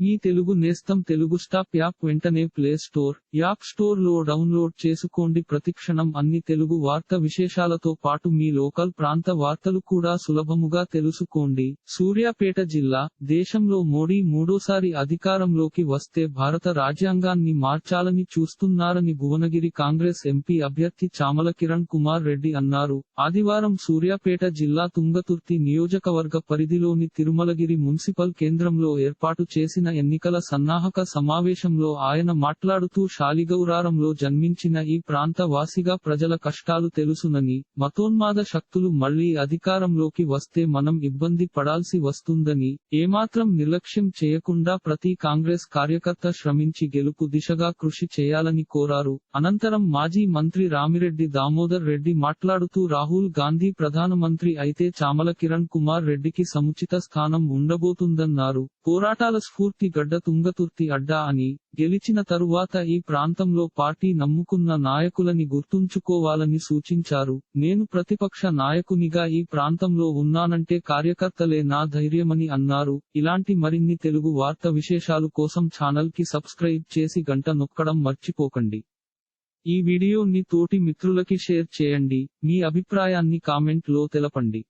మీ తెలుగు నేస్తం Telugu stop app వెంటనే play store app స్టోర్లో డౌన్లోడ్ చేసుకోండి. ప్రతిక్షణం అన్ని తెలుగు వార్త విశేషాలతో పాటు మీ లోకల్ ప్రాంత వార్తలు కూడా సులభముగా తెలుసుకోండి. సూర్యాపేట జిల్లా దేశంలో మోడీ మూడోసారి అధికారంలోకి వస్తే భారత రాజ్యాంగాన్ని మార్చాలని చూస్తున్నారని భువనగిరి కాంగ్రెస్ ఎంపీ అభ్యర్థి చామల కిరణ్ కుమార్ రెడ్డి అన్నారు. ఆదివారం సూర్యాపేట జిల్లా తుంగతుర్తి నియోజకవర్గ పరిధిలోని తిరుమలగిరి మున్సిపల్ కేంద్రంలో ఏర్పాటు చేసిన ఎన్నికల సన్నాహక సమావేశంలో ఆయన మాట్లాడుతూ శాలిగౌరారంలో జన్మించిన ఈ ప్రాంత వాసిగా ప్రజల కష్టాలు తెలుసునని మతోన్మాద శక్తులు మళ్ళీ అధికారంలోకి వస్తే మనం ఇబ్బంది పడాల్సి వస్తుందని ఏమాత్రం నిర్లక్ష్యం చేయకుండా ప్రతి కాంగ్రెస్ కార్యకర్త శ్రమించి గెలుపు దిశగా కృషి చేయాలని కోరారు. అనంతరం మాజీ మంత్రి రామిరెడ్డి దామోదర్ రెడ్డి మాట్లాడుతూ రాహుల్ గాంధీ ప్రధానమంత్రి అయితే చామల కిరణ్ కుమార్ రెడ్డికి సముచిత స్థానం ఉండబోతుందన్నారు. పోరాటాల స్ఫూర్తి గడ్డ తుంగతుర్తి అడ్డా అని గెలిచిన తరువాత ఈ ప్రాంతంలో పార్టీ నమ్ముకున్న నాయకులని గుర్తుంచుకోవాలని సూచించారు. నేను ప్రతిపక్ష నాయకునిగా ఈ ప్రాంతంలో ఉన్నానంటే కార్యకర్తలే నా ధైర్యమని అన్నారు. ఇలాంటి మరిన్ని తెలుగు వార్త విశేషాలు కోసం ఛానల్కి సబ్స్క్రైబ్ చేసి గంట నొక్కడం మర్చిపోకండి. ఈ వీడియోని తోటి మిత్రులకి షేర్ చేయండి. మీ అభిప్రాయాన్ని కామెంట్లో తెలపండి.